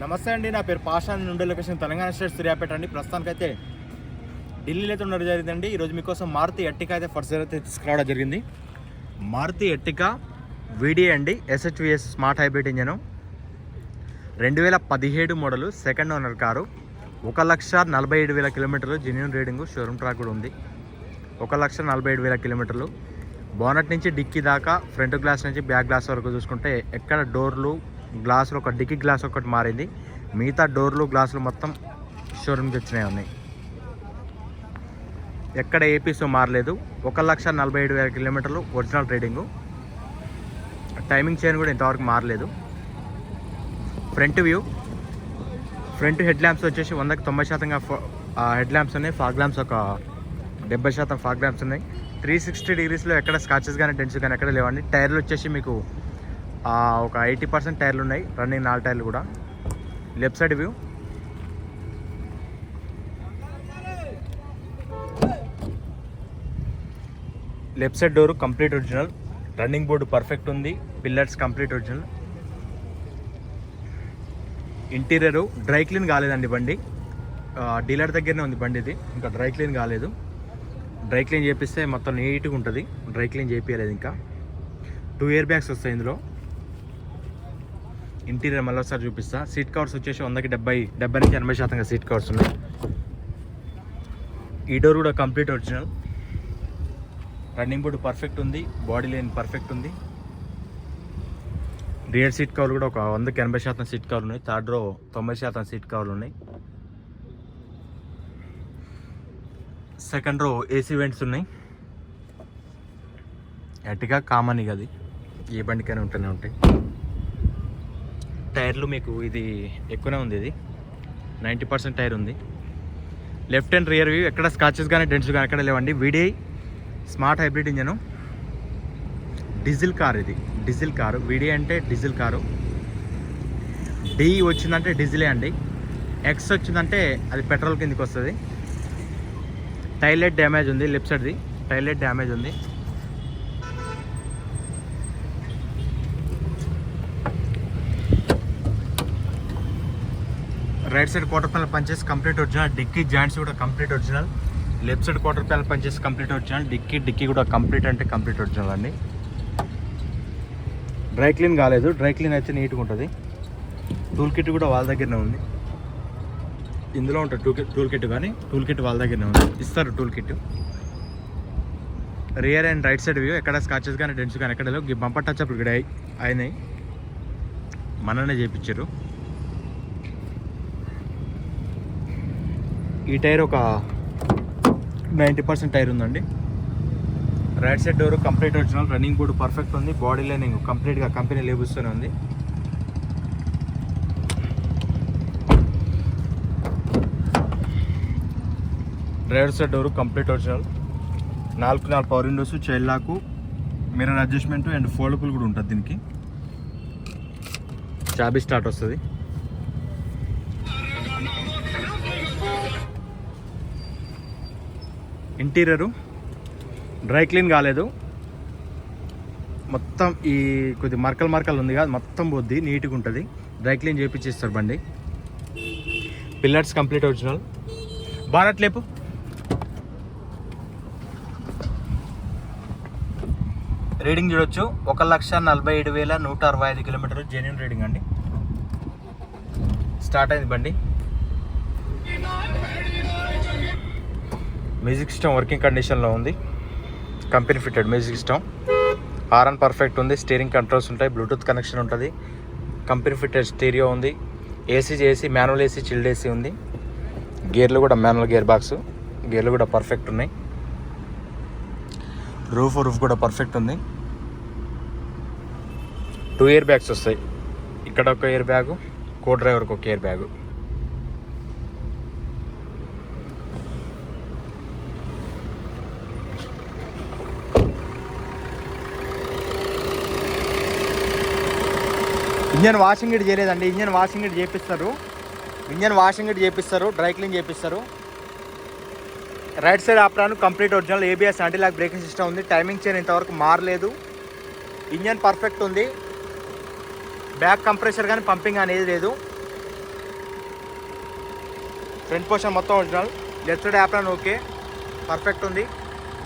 నమస్తే అండి నా పేరు పాషాన్ నుండి లొకేషన్ తెలంగాణ స్టేట్ సూర్యాపేట అండి. ప్రస్తుతానికైతే ఢిల్లీలో అయితే ఉండడం జరిగిందండి. ఈరోజు మీకోసం మారుతి ఎట్టిక అయితే ఫస్ట్ అయితే తీసుకురావడం జరిగింది. మారుతి ఎట్టిక వీడియో అండి ఎస్హెచ్విఎస్ స్మార్ట్ హైబ్రిడ్ ఇంజను రెండు వేల పదిహేడు మోడలు సెకండ్ ఓనర్ కారు. ఒక లక్ష నలభై ఏడు వేల కిలోమీటర్లు జెన్యున్ రీడింగ్ షోరూమ్ ట్రాక్ కూడా ఉంది. ఒక లక్ష నలభై ఏడు వేల కిలోమీటర్లు. బోనట్ నుంచి డిక్కీ దాకా ఫ్రంట్ గ్లాస్ నుంచి బ్యాక్ గ్లాస్ వరకు చూసుకుంటే ఎక్కడ డోర్లు గ్లాసులు ఒక డిక్కీ గ్లాస్ ఒకటి మారింది. మిగతా డోర్లు గ్లాసులు మొత్తం షోరూమ్కి వచ్చినాయి ఉన్నాయి. ఎక్కడ ఏపీసో మారలేదు. ఒక లక్ష నలభై ఏడు వేల కిలోమీటర్లు ఒరిజినల్ రీడింగు టైమింగ్ చైన్ కూడా ఇంతవరకు మారలేదు. Front view front head lamps వచ్చేసి వందకి తొంభై శాతంగా హెడ్ ల్యాంప్స్ ఉన్నాయి. ఫాగ్ ల్యాంప్స్ ఒక డెబ్బై శాతం ఫాగ్ ల్యాంప్స్ ఉన్నాయి. త్రీ సిక్స్టీ డిగ్రీస్లో ఎక్కడ స్కాచెస్ కానీ డెన్స్ కానీ ఎక్కడ లేవండి. టైర్లు వచ్చేసి మీకు ఒక ఎయిటీ పర్సెంట్ టైర్లు ఉన్నాయి. రన్నింగ్ నాలుగు టైర్లు కూడా. Left side view left side door complete original running board perfect ఉంది. Pillars complete original interior dry clean కాలేదండి బండి. డీలర్ దగ్గరనే ఉంది బండి ఇది. ఇంకా డ్రై క్లీన్ కాలేదు. డ్రై క్లీన్ చేపిస్తే మొత్తం నీట్గా ఉంటుంది. డ్రై క్లీన్ చేపించలేదు ఇంకా. టూ ఇయర్ బ్యాగ్స్ వస్తాయి ఇందులో. ఇంటీరియర్ మళ్ళీ ఒకసారి చూపిస్తా. సీట్ కవర్స్ వచ్చేసి వందకి డెబ్బై డెబ్బై నుంచి ఎనభై శాతంగా సీట్ కవర్స్ ఉన్నాయి. ఈ డోర్ కూడా complete original. Running board perfect ఉంది బాడీ లైన్ పర్ఫెక్ట్ ఉంది. రియర్ సీట్ కవర్లు కూడా ఒక వందకి ఎనభై శాతం సీట్ కవర్లు ఉన్నాయి. థర్డ్ రో తొంభై శాతం సీట్ కవర్లు ఉన్నాయి. సెకండ్ రో ఏసీ వెంట్స్ ఉన్నాయి. ఎట్టిగా కామన్ ఇక అది. ఏ బండికైనా ఉంటూనే ఉంటాయి. టైర్లు మీకు ఇది ఎక్కువనే ఉంది ఇది. నైంటీ పర్సెంట్ టైర్ ఉంది. లెఫ్ట్ అండ్ రియర్ వ్యూ ఎక్కడ స్కాచెస్ కానీ డెంట్స్ కానీ ఎక్కడ లేవండి. VDI smart hybrid engine. Diesel car ఇది. Diesel car. వీడిఐ అంటే డీజిల్ కారు. డి వచ్చిందంటే డీజిలే అండి. ఎక్స్ వచ్చిందంటే అది పెట్రోల్ కిందకి వస్తుంది. టైలెట్ డ్యామేజ్ ఉంది లెఫ్ట్ సైడ్ది. టైలెట్ డ్యామేజ్ ఉంది. రైట్ సైడ్ క్వార్టర్ ప్యానల్ పంచేసి కంప్లీట్ ఒరిజినల్ డిక్కీ జాయింట్స్ కూడా complete original left side quarter panel పంచేసి complete original dickey dickey కూడా కంప్లీట్ అంటే కంప్లీట్ ఒరిజినల్ అండి. డ్రై క్లీన్ కాలేదు. డ్రై క్లీన్ అయితే నీట్గా ఉంటుంది. టూల్ కిట్ కూడా వాళ్ళ దగ్గరనే ఉంది. ఇందులో ఉంటుంది టూ కిట్ టూల్ కిట్ కానీ టూల్ కిట్ వాళ్ళ దగ్గరనే ఉంది. ఇస్తారు tool kit rear and right side view ఎక్కడ స్కాచెస్ కానీ డెన్స్ కానీ ఎక్కడ లేవు. బంపర్ టచ్ అప్ ఇక్కడ అయినాయి. మననే చేయించారు ఈ టైర్ ఒక నైంటీ పర్సెంట్ టైర్ ఉందండి. Right side door complete original running board perfect ఉంది బాడీ లైనింగ్ కంప్లీట్గా కంపెనీ లేబుస్తూనే ఉంది. Driver side door complete original నాలుగు నాలుగు power windows child lock mirror adjustment and foldable కూడా ఉంటుంది దీనికి. చాబీ స్టార్ట్ వస్తుంది. ఇంటీరియరు డ్రై క్లీన్ కాలేదు. మొత్తం ఈ కొద్ది మరకలు మరకలు ఉంది కదా మొత్తం పోద్ది నీట్గా ఉంటుంది. డ్రై క్లీన్ చేపించేస్తారు బండి. పిల్లర్స్ కంప్లీట్ ఒరిజినల్ బానట్ లేపు. రీడింగ్ చూడొచ్చు. ఒక లక్ష నలభై ఏడు వేల నూట అరవై ఐదు కిలోమీటర్లు జెన్యున్ రీడింగ్ అండి. స్టార్ట్ అయింది బండి. మ్యూజిక్ సిస్టమ్ వర్కింగ్ కండిషన్లో ఉంది. Company fitted music system. Horn perfect ఉంది. స్టీరింగ్ కంట్రోల్స్ ఉంటాయి. బ్లూటూత్ కనెక్షన్ ఉంటుంది. కంపెనీ ఫిట్టెడ్ స్టీరియో ఉంది. AC AC manual AC chilled AC ఉంది. గేర్లు కూడా మాన్యువల్ గేర్ బాక్స్ గేర్లు కూడా పర్ఫెక్ట్ ఉన్నాయి. రూఫ్ రూఫ్ కూడా పర్ఫెక్ట్ ఉంది. టూ ఇయర్ బ్యాగ్స్ వస్తాయి. ఇక్కడ ఒక ఇయర్ బ్యాగు కో డ్రైవర్కి ఒక ఇయర్ బ్యాగు ఇంజన్ వాషింగ్ ఇటు చేయలేదండి. ఇంజన్ వాషింగ్ ఇటు చేపిస్తారు. ఇంజన్ వాషింగ్ ఇటు చేపిస్తారు. డ్రై క్లీన్ చేపిస్తారు. Right side apron complete original ABS anti lock braking system ఉంది. టైమింగ్ చైన్ ఇంతవరకు మారలేదు. ఇంజన్ పర్ఫెక్ట్ ఉంది. బ్యాక్ కంప్రెషర్ కానీ పంపింగ్ అనేది లేదు. ఫ్రంట్ పోర్షన్ మొత్తం original. Left side apron okay. Perfect ఉంది.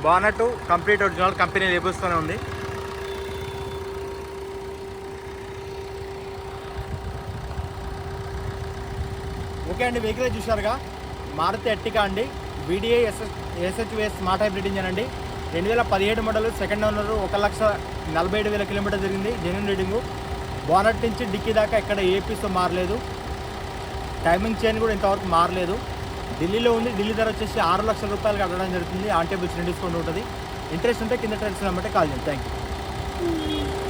బానట్ కంప్లీట్ ఒరిజినల్ కంపెనీ లేబుల్స్తోనే ఉంది. ఓకే అండి వెహికల్ చూశారుగా. మారుతి ఎట్టికా అండి. VDA SS SHVS smart hybrid engine అండి. రెండు వేల పదిహేడు మోడల్ సెకండ్ ఓనర్ ఒక లక్ష నలభై ఏడు వేల కిలోమీటర్ జరిగింది జెన్యున్ రీడింగు బోనట్ నుంచి డిక్కీ దాకా ఎక్కడ ఏ మారలేదు. టైమింగ్ చైన్ కూడా ఇంతవరకు మారలేదు. ఢిల్లీలో ఉంది ఢిల్లీ ధర వచ్చేసి ఆరు లక్షల రూపాయలు కట్టడం జరుగుతుంది. ఆన్ టేబుల్స్ డిస్కౌంట్ ఉంటుంది. ఇంట్రెస్ట్ ఉంటే కింద ట్రెండ్స్ నెంబర్టే కాల్ చేయండి. Thank you